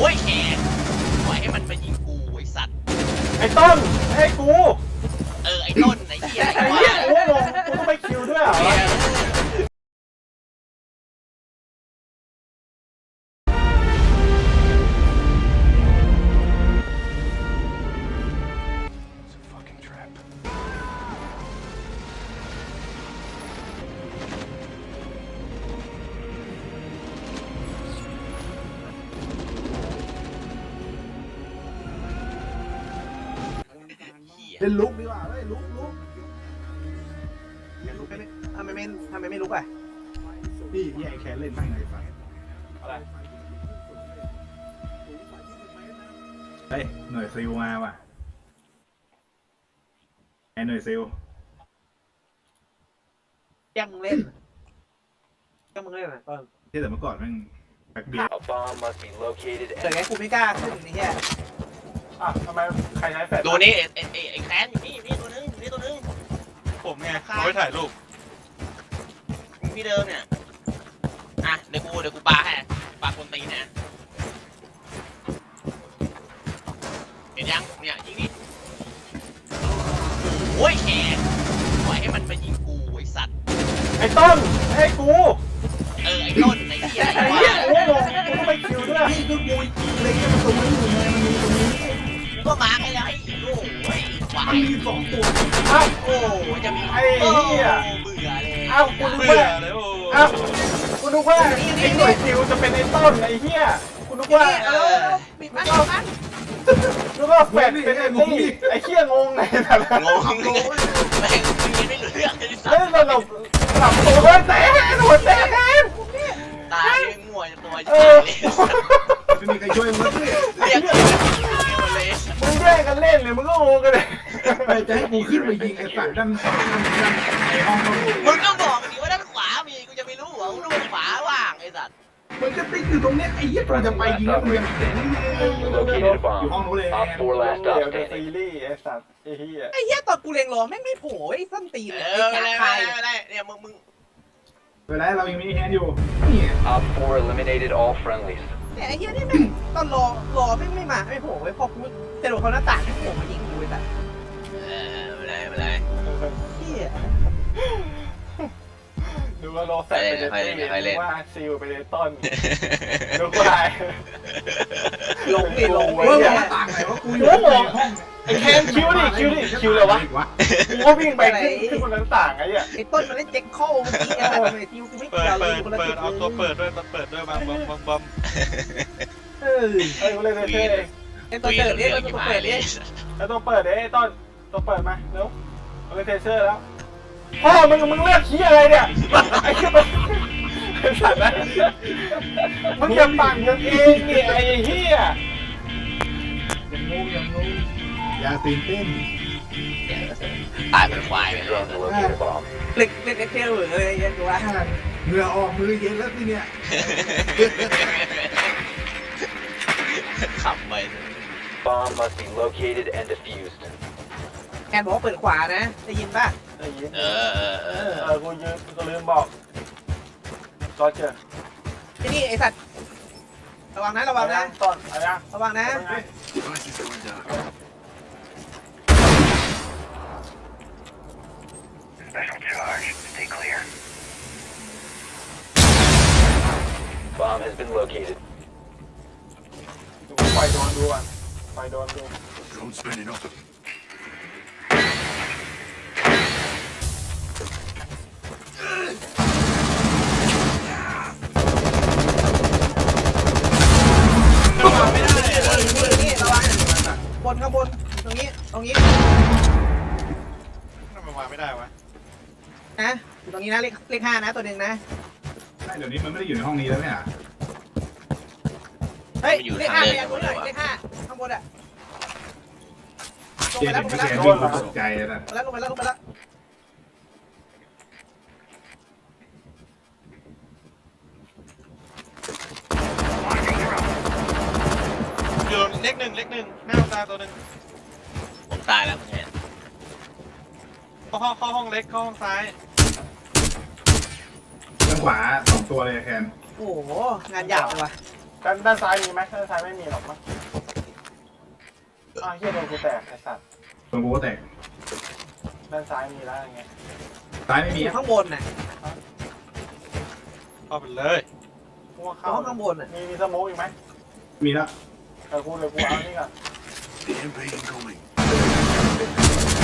โอ้ยแขกปล่อยให้มันไปยิงกูไอ้สัตว์ ไอ้ต้นให้กูเออไอ้ต้นไอ้เหี้ยไอ้ไอ้เหี้ยว่า กูงงกูต้องไปคิวด้วยเหรอ เฮ้ยหน่วยซิลมาว่ะไอหน่วยซิลยังมึงเล่นยังมึงเล่นอะต้นที่แต่เมื่อก่อนแม่งแบกเบียร์ A bomb must be located แต่ and ไงกูไม่กล้าขึ้นนี่แค่อะทำไมใครใช้แฟลชดูนี่ไอ้ไอ้ไอ้ไอ้แคนอยู่นี่อยู่นี่ตัวนึงอยู่นี่ตัวนึงผมไงเอาไว้ถ่ายรูปพี่เดิมเนี่ย อะเดี๋ยวกูเดี๋ยวกูปาให้ปาคนตีนนะเห็นยังเนี่ยยิงดิโอ้ยแขกปล่อยให้มันไปยิงกูไอ้สัตว์ ไอ้ต้นให้กูเออไอ้ต้นไอ้เหี้ยไอ้ไอ้เหี้ยว่ากูงงกูต้องไปคิวด้วยพี่ก็กูเล็กมันตรงนี้อยู่ไงมันมีตรงนี้กูก็มาร์คให้แล้วไอ้โอ้ยความันยมีสองตัวเอ้าโอ้จะมีไอ้เหี้ยโอ้เบื่อเลยเอ้ากูนึกเบื่อว่าเลยโอ้เอ้ากูนึกว่าไอ้หน่วยคิวจะเป็นไอ้ต้นไอ้เหี้ยกูนึกว่าเออปิดมันปิดมัน นึกว่าแฟลชเป็นไอ้ตี้ไอ้เหี้ยงงไงแต่ละงงแม่งมึงยังไม่รู้เรื่องเลยสัเฮ้ยตว์สนุกหลับตัวหัวแตกหัวแตกตายยังง่วงตัวจะเอตาอยเลยไม่มีใครช่วยมึงเลยเรียกเลยเลยมึงแย่งกันเล่นเลยมึงก็งงกันเลยไปจะให้กูขึ้นไปยิงไอ้ฝั่งด้านด้านด้านไอ้ห้องเขามึงก็บอกดิว่าด้านขวามีกูจะไม่รู้เหรอกูรู้ว่าขวาว่างไอ้สัตว์ มันก็ติ๊กอยู่ตรงเนี้ยไอ้เหี้ยมันจะไปยิงแล้วมึงยังเห็น located a อยู่ห้องนู้นเลยเดี๋ยวซีรีส์ไอ้สัตว์ไอ้เหี้ยไอ้เหี้ยตอนกูเล็งรอแม่งไม่โผล่ไอ้ส้นตีนเอเลยอไอ้ไม่ได้กไม่ได้ไม่ได้เนี่ยมึงมึงเวลาเรายังมีแฮนด์อยู่นี่ Op 4 eliminated all friendlies. เนี่ไอ้เหี้ยนี่แม่งตอนรอรอแม่งไม่มาไม่โผล่ไว้พอกูจะโดนเขาหน้าต่างไม่โผล่มายิงกูไอ้สัสเออไม่ได้ไม่ได้เหี้ย ดูว่าโลแซนเป็นไอ้ตี้ดูว่าซิลเป็นไอ้ต้นดูว่าหลงดิหลงเอเว้อยเนี่ยมาต่างไหนวะกูอยู่ในห้องไอ้แคนคิวดิคิวดิคิวเลยวะกูก็วิ่งไปขึ้นขึ้นบนหน้าต่างไอ้เหี้ยไอ้ต้นมันเล่นเจ็คเข้าเมื่อกี้ไอ้ทำไมทิวกูไม่เปิเกี่ดยวเลเปิยดคนละเปิจุดดเอาตัวเปิดด้วยตัวเปิดด้วยมาบอมบอมบอมเออเอ้ยกูเล่นเท่ๆเองไอ้ต้นเปิดดิไอ้ต้นเปิดดิแล้วต้องเปิดเด้ไอ้ต้นต้องเปิดมาเร็วเอาเป็นเทเซอร์แล้ว พ่อมึงมึงเลือกขี้อะไรเนี่ยไอ้เหี้ยมันไอ้สัตว์นะมึงอย่าปั่นกันเองนี่ไอ้เหี้ยอย่างงูอย่างงูอย่าตื่นเต้นตายเป็นควายไป Use drone to locate a bomb. เล็กเล็กเล็กเท่เลยไอ้เหี้ยดูว่าเหงื่อออกมือเย็นแล้วสิเนี่ยขับไป Bomb must be located and defused. แอนบอกว่าเปิดขวานะ ได้ยินป่ะ ไอ้เหี้ยเออเออเออกูยืนกูลืมบอกก็เจอไอ้นี่ไอ้สัตว์ระวังนะระวังนะต้นอะไรนะระวังนะ Bomb has been located. ดูไฟโดนดูอะไฟโดนดูนี่ นี้นะเลขเลขห้านะตัวหนึ่งนะใช่เดี๋ยวนี้มันไม่ได้อยู่ในห้องนี้แล้วเนี่ยเฮ้ยเลขห้าไปยังบนเลยเลขห้าข้างบนอะลงเจ๊ไปแล้วถึลงงไม่ไปแชแล้วร์วิ่งตกใจแล้วนะลงไปแล้วลงไปแล้วลงไปแล้วอยู่เล็กหนึ่งเล็กหนึ่งหน้าตาตัวหนึ่งผมตายแล้วมึงเห็นเข้าห้องเข้าห้องเล็กเข้าห้องซ้ายทาง ขวาสองตัวเลยแคนโอ้โห งานยาวว่ะด้านด้านซ้ายมีไหมด้านซ้ายไม่มีหรอกมั้งอ้าวเฮียโดนกูแตกไอ้สัตว์ตัวกูก็แตกด้านซ้ายมีแล้วไงซ้ายไม่มีอยู่อะข้างบนน่ะเข้าไปเลยกูว่าอยู่เข้าข้างบนน่ะ มีมีสโมกอีกไหมมีแล้วเออกูเลยกูเอานี่ก่อน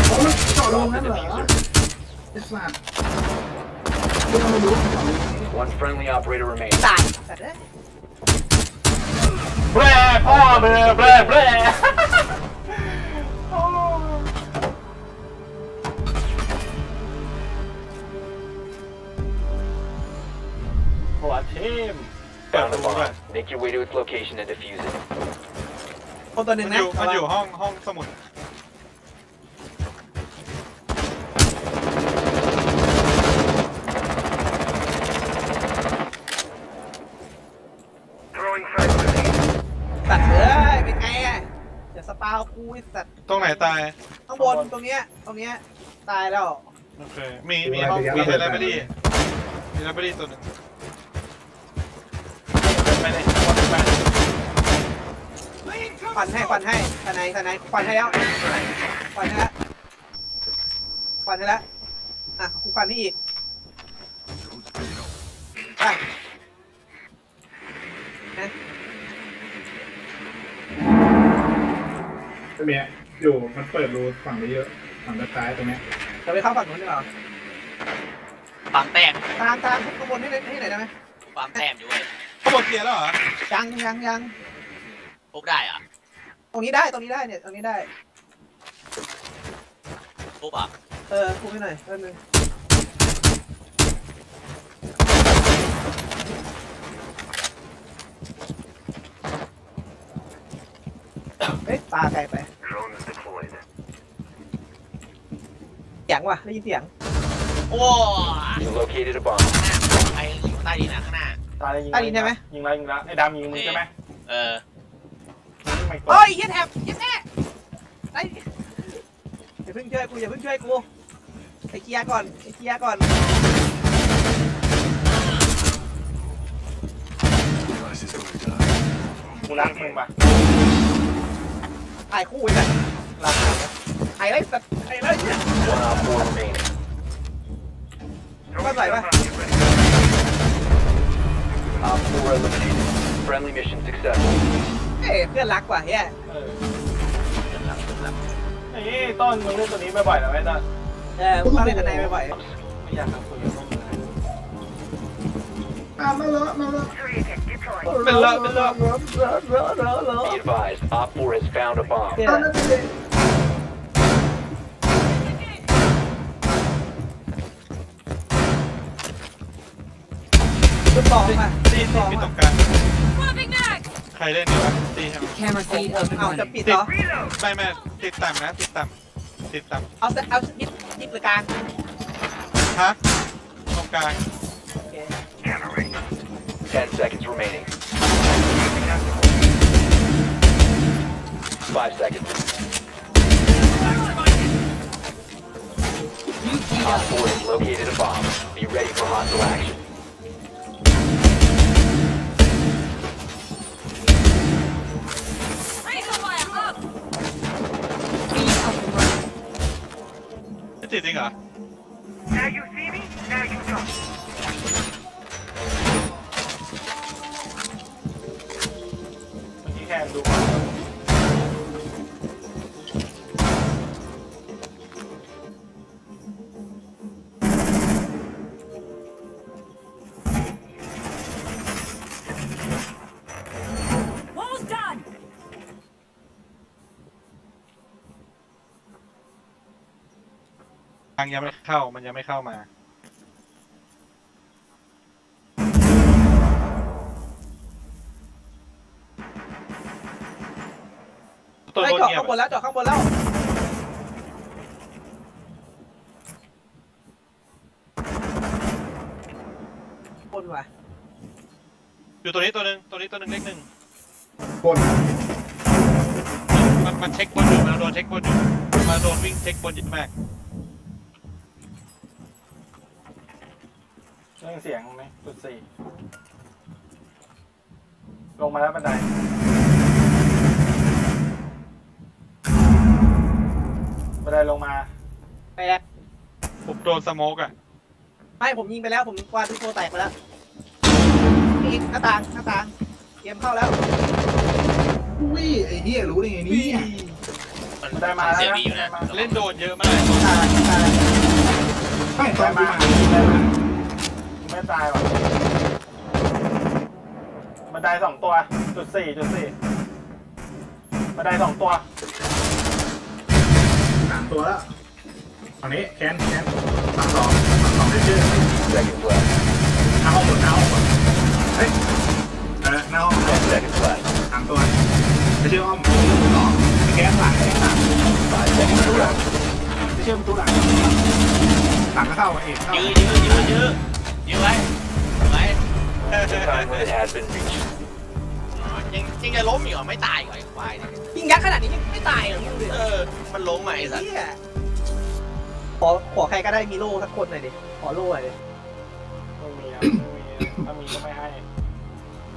โอ้ยเจาะลงนั่นเหรอไอ้สัตว์ One friendly operator remaining. ตายแต่เด้ยแบร่พ่อเบลอแบร่แบร่โอ้หัวทิ่ม Found a bomb. Make your way to its location and defuse it. คนตัวหนึ่งมันนะอยู่มันอยู่ห้องห้องสมุด สัตว์เอ้ยเป็นไงอะอย่าสปาว กูไอ้สัตว์ตรงไหนตาย ข้างบนตรงเนี้ยตรงเนี้ยตายแล้วโอเค มี มีห้องมีไลบรารีมีไลบรารีตัวหนึ่งไปเลยไปเลยควันให้ควันให้ทนายทนายควันให้แล้วควันให้แล้วควันให้แล้วอะกูควันให้อีก ไม่มีอะอยู่มันเปิดรูฝั่งนี้เยอะฝั่งด้านซ้ายตรงเนี้ยจะไปเข้าฝั่งนู้นดีกว่าปั๊มแต้มตามตามข้างบนให้หน่อยให้หน่อยได้ไหมปั๊มแต้มอยู่เว้ยข้างบนเคลียร์แล้วเหรอยังยังยังปุ๊บได้เหรอะตรงนี้ได้ตรงนี้ได้เนี่ยตรงนี้ได้ปุ๊บอะเออคุมให้หน่อยแป๊บนึงเฮ้ยปลาไกลไปเสี ยงว่ะได้ยินเสียงโอ้ You located a bomb. ไอ้อยู่ใต้ดินนะข้างหน้า ตายเลยยิงใต้ดินใช่ไหม ยิงแล้วยิงแล้วไอ้ดำยิงมึงใช่ไหมเออยิงไม่กดเฮ้ยเฮียแถบเฮียแน่ไอ้อย่าเพิ่งช่วยกูอย่าเพิ่งช่วยกูไปเคลียร์ก่อนไปเคลียร์ก่อนกูรักมึงปะถ่ายคู่ไว้กันรักมึงปะถ่ายไรสัตว์ ถ่ายไรเนี่ย One op four remaining. ก็ใส่ปะ Op four eliminated. Friendly mission successful. เอ้ยเพื่อนรักกว่าเฮียเออไอ้ต้นมึงเล่นตัวนี้บ่อยๆแล้วไหมต้นเออมึงเล่นกันในบ่อยไม่อยากคุยกับมึงเลยอะมาแล้วมาแล้วเป็นละเป็นละ Be advised, Op four has found a bomb. ๆเนี่ยอะนั่นเองลูกบอลมาตีตีปิดตรงกลางใครเล่นอยู่วะตีใช่ไหม Camera feed up and เอาจะ running. ปิดเหรอ ไม่แม่ติดต่ำนะ ติดต่ำติดต่เอาแต่เอายิบยิบหรือกลางำฮะตรงกลางโอเค Ten seconds remaining. Five seconds. Op four has located a bomb. Be ready for hostile action. ไม่ติดจริงเห ทางยังไม่เข้ามันยังไม่เข้ามา ตัวไอ้บนเจาะเงียบข้างบนแล้วเจาะข้างบนแล้วบนว่ะอยู่ตัวนี้ตัวหนึ่งตัวนี้ตัวหนึ่งเลขหนึ่งบนมันมันเช็คบนอยู่มันโดนเช็คบนอยู่มันโดนวิ่งเช็คบนเยอะมาก เรื่องเสียงไหมจุดสี่ลงมาแล้วบันไดบันไดลงมาแตกผมโดนสโมกอะ ไม่ผมยิงไปแล้ว ผมวาดที่โคแตกไปแล้วนี่หน้าต่างหน้าต่างเตรียมเข้าแล้วอุ้ยไอ้เหี้ยรู้ได้ไงเนี่ยมันบันไดมาแล้วเสียนะบีอยู่นะบันไดมาเล่นโดนเยอะมาก ตายตาย ไม่ตอนกูมา ไม่ตายหรอกบันไดสองตัว จุดสี่จุดสี่บันไดสองตัว สามตัวแล้วตอนนี้แคนแคนสามสองสามสองได้ชื่อ Seconds left. หน้าห้องหมดหน้าห้องหมดเฮ้ยเออหน้าห้องหมด Ten seconds left. สามตัวไม่ใช่ห้องสองแคนหลังแคนหลัง Five seconds left. ไม่ใช่ประตูหลังหลังก็เข้าเองเข้า ยื้อยื้อยื้อยื้อ ยื้อไว้ไว้ The time limit has been reached. ยังยังจะล้มอยู่เหรอไม่ตายเหรอไอ้ควายเนี่ยยิงยักษ์ขนาดนี้ยังไม่ตายเหรอมึงดูดิเออ มันล้มอะไอ้สัตว์เหี้ยขอขอใครก็ได้มีโล่สักคนหน่อยดิขอโล่หน่อยดิไม่มีครับไม่มีถ้ามีก็ไม่ให้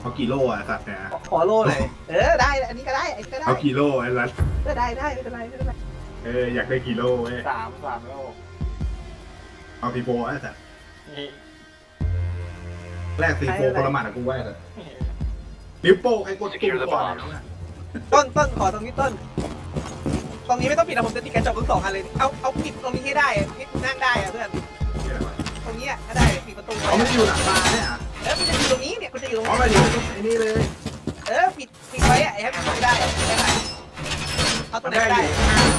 เอากี่โลอะสัตว์เนี่ยขอขอโล่หน่อยเออได้อันนี้ก็ได้อันนี้ก็ได้เอากี่โลไอ้รัสเออได้ได้ไม่เป็นไรไม่เป็นไรเอออยากได้กี่โลเว้ยสามสามโลกเอาทีโฟไอ้สัตว์นี่ แรกทีโฟคนละหมาดกับกูไว้สัตว์นิ้วโป้งไอ้กดปุ่มก่อนต้นต้นขอตรงนี้ต้น ตรงนี้ไม่ต้องปิดนะผมจะติดกระจกทั้งสองอันเลยเอาเอาปิดตรงนี้ให้ได้อะที่นั่งได้อะเพื่อนตรงนี้อะก็ได้ปิดประตูไว้เขาไม่ได้อยู่หลังบาร์เนี่ยเออมันจะอยู่ตรงนี้เนี่ยมันจะอยู่ตรงอ๋อนี้มาอยู่ไอ้นี่เลย เออปิดปิดไว้อะไอ้ให้มันไม่ได้อะได้ไหมเอาตัวไหนก็ได้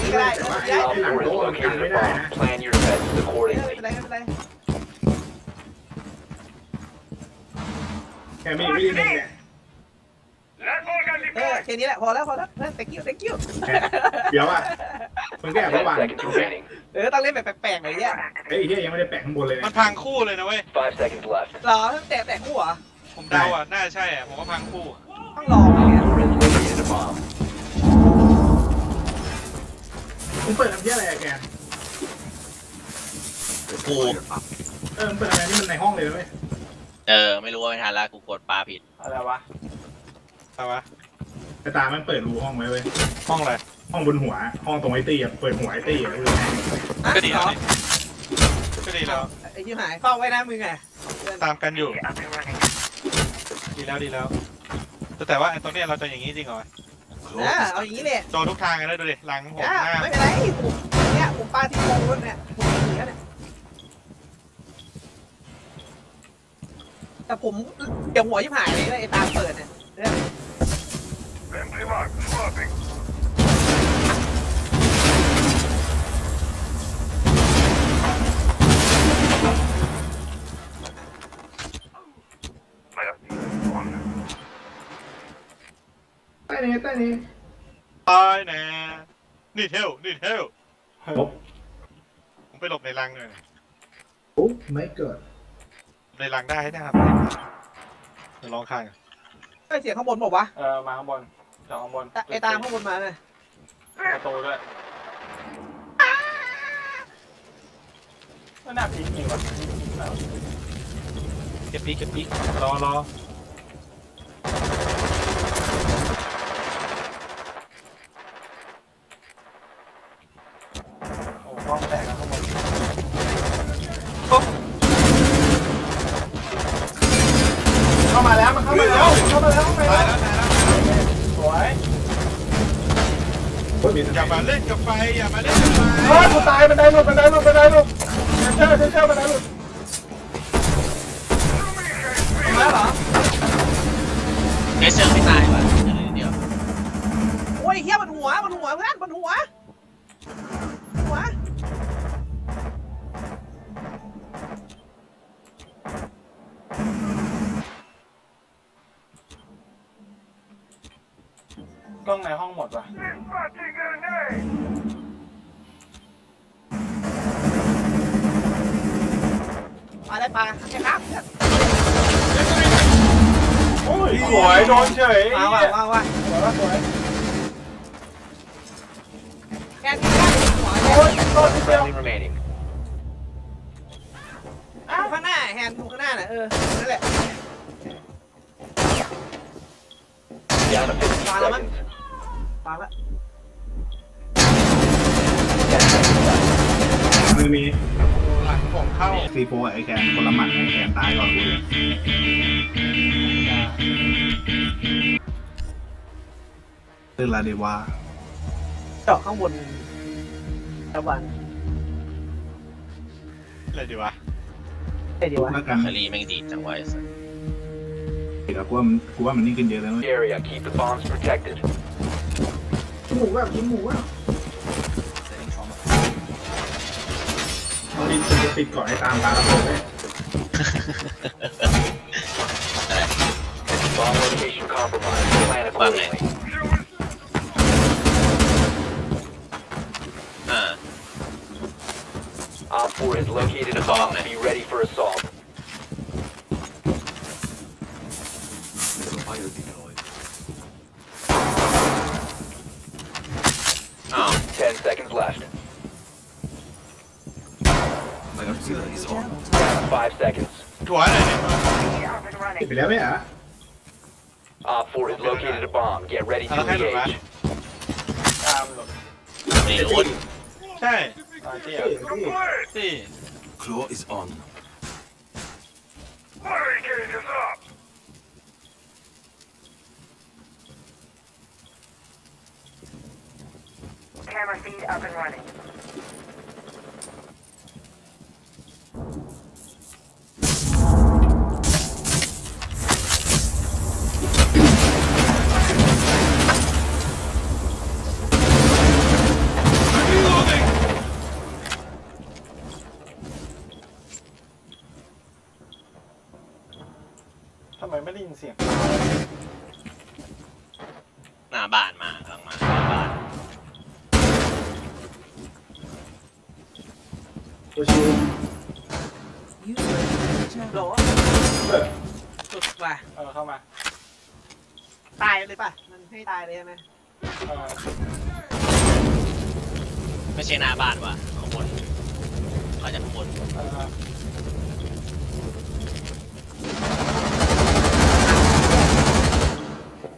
นี่ก็ได้เออได้ Op 4 has located a bomb. Plan your defenses เออไม่ accordingly. เป็นไรไม่เป็นไร แกมีวิธีหนึงเนี่ยเออแค่นี้แหละพอแล้วพอแล้วเออ thank you thank you เดี๋ยวอะมันแค่ระห Ten ว่าง seconds remaining. เออต้องเล่นแบบแปลกๆหน่อยเนี่ยเฮ้ยไอ้เฮียยังไม่ได้แปะข้างบนเลยมันนะพังคู่เลยนะเว้ย Five seconds left. หรอแต่แต่คู่เหรอผมเดาอะ น่าจะใช่อะ ผมว่าพังคู่ต้องลองเลยเนี่ย Four has located a bomb. มึงเปิดทำเฮียอะไรอะแกกูเออมึงเปิดอะไรนี่มันในห้องเลยไหม เออ ไม่รู้ว่าไม่ทันละกูกดปลาผิด อะไรวะเอาวะไอ้ตามันเปิดรูห้องไว้เว้ย ห้องอะไรห้องบนหัว ห้องตรงไอ้ตี้อะเปิดหัวไอ้ตี้อะอะก็ดีเหรแล้วอนี่ก็ดีแล้วไอ้ที่หายเฝ้าไว้นะมึงไงตามกันอยู่ ดีแล้วดีแล้ว แต่แต่ว่าไอ้ตรงเนี้ยเราจะอย่างนี้จริงเหรอเออเอาอย่างนี้เลยโดนทุกทางเลยนะดูดิหลังผมอะหน้าไม่เป็นไรผมเนี่ยผมปาที่โค้งเนี่ยผมหนีแล้วเนี่ย แต่ผมเดี๋ยวหัวยิบหายเลยไอ้ตาเปิดเนี่ยเนี่ยใต้นี้ใต้นี้ตายแน่นี่เทลนี่เทลโอ้ผมไปหลบในรังเลยโอ้ไม่เกิด ในรังได้นะครับเดี๋ยวลองข้างกันไอ้เสียงข้างบนบอกว่าเออมาข้างบนจากข้างบนไอ้ตามข้างบนมาเลยประตูด้วยไม่น่าพีคจริงว่ะเก็บปีกเก็บปีกรอรอ โอ้ห้องแตกแล้วข้างบนเข้ามาแล้วมันเข้ามาแล้วเข้ามาแล้วเข้ามา ตาย แล้ว แล้วตายแล้ว สวย โอยมีอย่ามาเล่นกับไฟอย่ามาเล่นกับไฟเฮ้ยกูตายมันได้ลูกมันได้ลูกมันได้ลูกเชื่อเชื่อเชื่อบันไดหลุดมาแล้วเหรอเอเซอร์ไม่ตายว่ะเดี๋ยวเดียวโอ้ยเฮียมันหัวมันหัวเพื่อนมันหัว มาได้ปลาใช่ครับโอ้ยสวยโดนเฉยมาว่ะมาว่ะสวยว่ะสวยแกนแกนหัวโอ้ยโดนนิดเดียว Friendly remaining. ดูข้างหน้าแฮนดูข้างหน้าน่ะเออนั่นแหละ Down to 15 Para naman. seconds. ฟังละ 10 seconds left. มันมี หลังผมเข้าซีโฟไอ้แคนคนละหมัดไอ้แคนตายก่อนกูเลยเรื่องลาเดวาเจาะข้างบนตะวันอะไรดีวะไอ้ดีวะแล้วกันคารีแม่งดีจังไวะไอ้สัสเดี๋ยวกูว่ามันกูว่ามันนิ่งขึ้นเยอะแล้วเว้ย Area, keep the bombs protected. หมูแบบกินหมูอะ ติดจะติดก่อนให้ตามตาแล้วเลย Bomb location compromised. Plan accordingly. อ่า Op 4 has located a bomb. Be ready for assault. ติดไปแล้วไหมอ่ะ Op 4 has located a bomb. Get ready to Okay, look, engage. ตามหลบ ไม่รู้ ใช่ ตาเจีย ที่ Claw is on. Camera feed up ไมไม่ได้ยินเสียงหน้าบ้านมากำลังมาหน้าบ้านตัวชิวโหลสุดว่ะเออเข้ามาตายเลยป่ะ มันให้ตายเลยใช่ไหมเออไม่ใช่หน้าบ้านว่ะข้างบนมาจากข้างบนเออ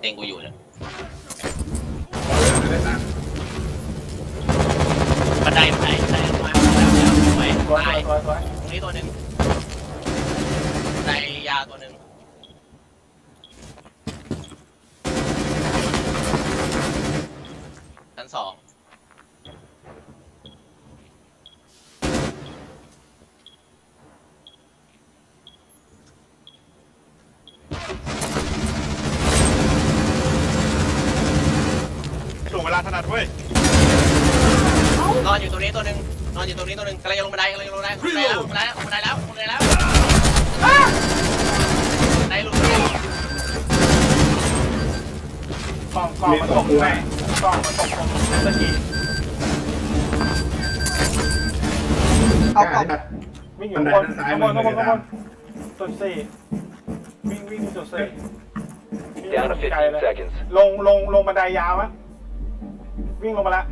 เต็งกูอยู่เนี่ยได้ตามบันไดไปไหนไดมาแล้วไว้สวยตรงนี้ตัวหนึ่งในยาตัวหนึ่งชั้นสอง ถ่วงเวลาถนัดเว้ย นอนอยู่ตรงนี้ตัวหนึ่งน อนอยู่ตรงนี้ตัวหนึ่งกำลังจะลงบันไดกำลังจะลงบันไดลงบันไดแล้วลงบันไดแล้วลงบันไดแล้วลงบันไดแล้วบันไดหลุดกล้องกล้องมันตกแม่กล้องมันตกตรงตะกี้เอากล่องวิ่งอยู่ข้างบนข้างบนข้างบนข้างบนจุดสี่วิ่งวิ่งจุดสี่ Down to ไกลเลย15 seconds. ลงลงลงบันไดยาวมั้ยวิ่งลงมาละ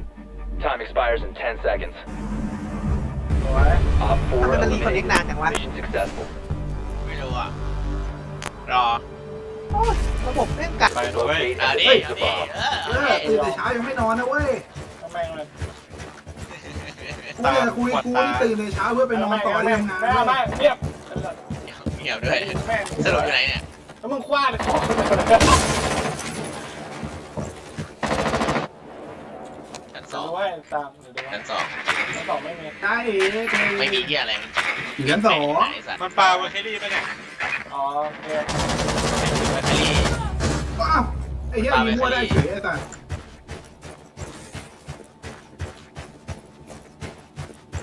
Time expires in 10 seconds. ทำไมมันรีคอนเน็กนานจังวะ ไม่รู้อะ รอโอ้ยระบบแม่งกัด Locate เอา and ดิ defuse เอา the ดิ bomb. เออเอเอาอตื่นแต่เช้ายังไม่นอนนะเว้ยทำแม่งเลยกูเนี่ยคุยกูนี่ตื่นแต่เช้าเพื่อไปนอนต่อเรื่องานแม่แม่เว้ยเรียบเงียบด้วยสรุปอยู่ไหนเนี่ย แล้วมึงคว้าเลยของ ชั้นส จะ อง รู้ ให้ตามเดี๋ยวดูชั้นสองชั้นสองไม่มีใช่เอ๋ไม่มีเหี้ยอะไรอยู่ชั้นสองไอ้สัตว์มันปลาไวเคลลี่ไปเนี่ยอ๋อโอเคแบตเตอรี่อ้าวไอ้เหี้ยยิงมั่วได้เฉยไอ้สัส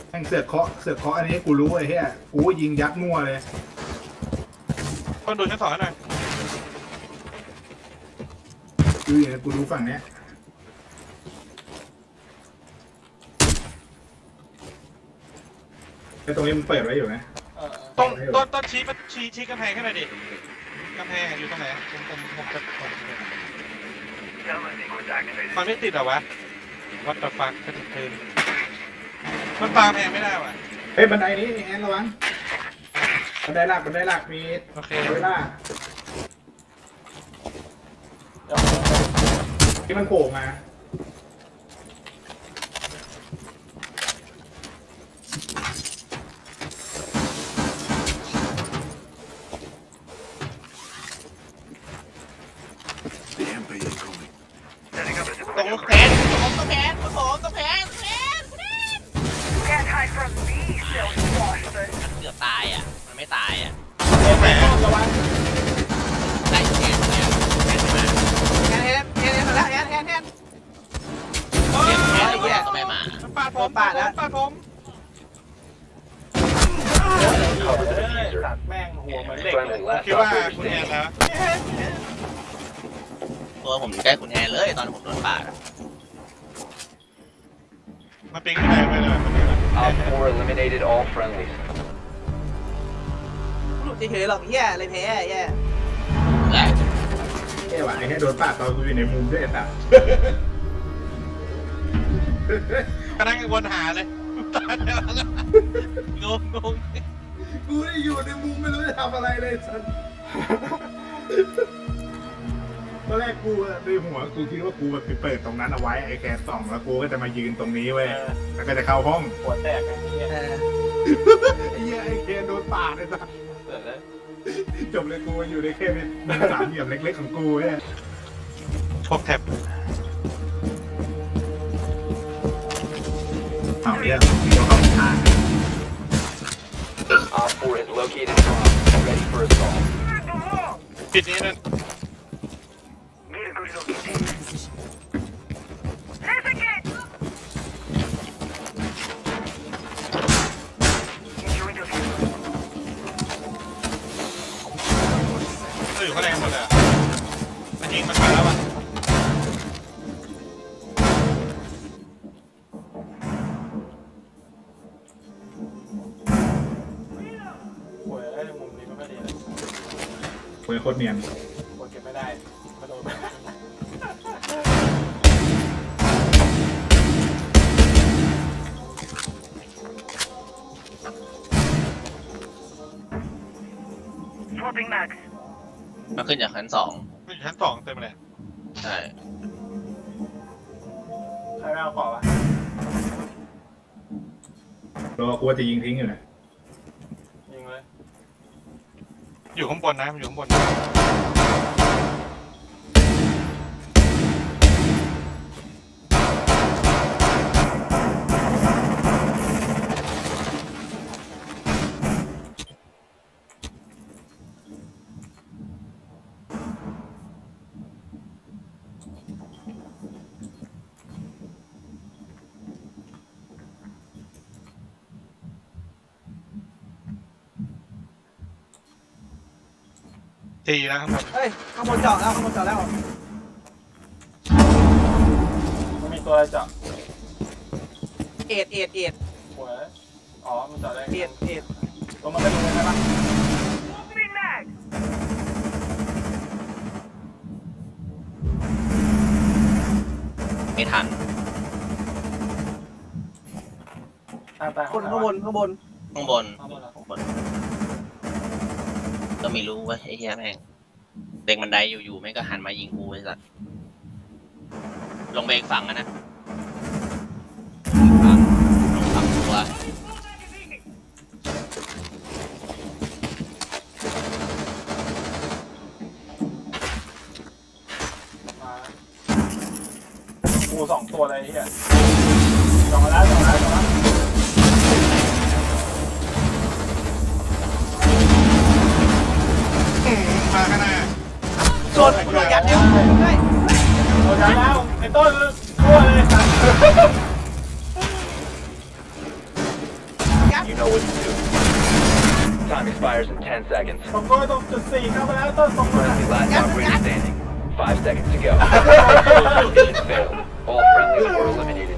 แม่งเสือกเคาะเสือกเคาะอันนี้กูรู้ไอ้เหี้ยกูยิงยัดมั่วเลยคนดูชั้นสองให้หน่อยดูอย่างนี้กูรู้ฝั่งเนี้ย ไอ้ตรงนี้มันเปิดไว้อยู่นะเออต้นต้นต้นชี้มาชี้ชี้กำแพงให้หน่อยดิกำแพงอยู่ตรงไหนผมผมผมจะผมมันไม่ติดเหรอวะวัดต่อฟักกระติกคืนมันปลากำแพงไม่ได้ว่ะเฮ้ยบันไดนี้แอนระวังบันไดหลักบันไดหลักมีโอเคเวลาเดี๋ยวที่มันโผล่มา ตรงแขนตรงตรงแขนตรงผมตรงแขนตรงแขนเกือบตายอะ มันไม่ตายอะ แหมระวัง ได้แขนเนี่ยแขนมา แอนแอนแอนแอนมาแล้วแอนแอนแอน แขนแขนไอ้เหี้ยก็ไม่มา ปาดผมปาดผมปาดผม Cover the เอ้ย diffuser. สัตว์แม่งหัวเหมือนเด็กเลย Friendly last คิดว่า operator คุณแอน standing. แล้ว ตัวผมอยู่ใกล้คุณแฮนเลยตอนผมโดนปาดอะ มาปิงที่ไหนไปเลย Op 4 eliminated all friendlies. หลุดเฉยๆหรอกเฮียอะไรแพ้เฮียแหละเอ้ว่ะไอ้แค่โดนปาดตอนกูอยู่ในมุมด้วยไอ้สัสกำลังวนหาเลยตายแล้วงงงงกูได้อยู่ในมุมไม่รู้จะทำอะไรเลยสัส ตอนแรกกูอะในหัวกูคิดว่ากูแบบไปเปิดตรงนั้นเอาไว้ไอ้แคสส่องแล้วกูก็จะมายืนตรงนี้เว้ยแล้วก็จะเข้าห้องหัวแตกไอ้เหี้ยเออไอ้เหี้ยไอ้แคสโดนปาดไอ้สัสเออจบเลยกูอยู่ในแค่เป็นสามเหลี่ยมเล็กๆของกูเว้ยพกแท็บเอาเรื่องเดี๋ยวเขาทาง Op 4 has located a bomb. Ready for assault. ปิดนี้นั่น ตรเนียนกดเก็บไม่ได้กระโดดมันขึ้นจากชั้นสองมันอยู่ชั้นสองเต็มเลยใช่ใครไม่เอาเกาะวะรอกูว่าจะยิงทิ้งอยู่นะ ยิงเลย อยู่ข้างบนนะมันอยู่ข้างบน ทีนะข้างบนเฮ้ยข้างบนเจาะแล้วข้างบนเจาะแล้วมันมีตัวอะไรเจาะเอ็ดเอ็ดเอ็ดหัวอ๋อ มันเจาะได้เอ็ดเอ็ดลงมาก็ดูได้ปะไม่ทันตามตายคนข้างบนข้างบนข้างบนข้างบนเหรอ ข้างบน ก็ไม่รู้ว่าไอ้เหี้ยแม่งเด็กบันไดอยู่ๆแม่งก็หันมายิงกูไอ้สัสลงไปอีกฝั่งอะนะฝั่งลงฝั่งตัวกูสองตัวเลยไอ้เหี้ยจองแล้วจองแล้วจองแล้ว โดนกูโดนยัดเดียวได้โดนยัดแล้วไอ้ต้นรั่วเลยครับ You know what to do. Time expires in 10 seconds. ผมก็ต้องจุดสี่เข้าไปแล้วต้นสองคน Friendly last operator standing. Five seconds to go. Mission failed. All friendlies were eliminated.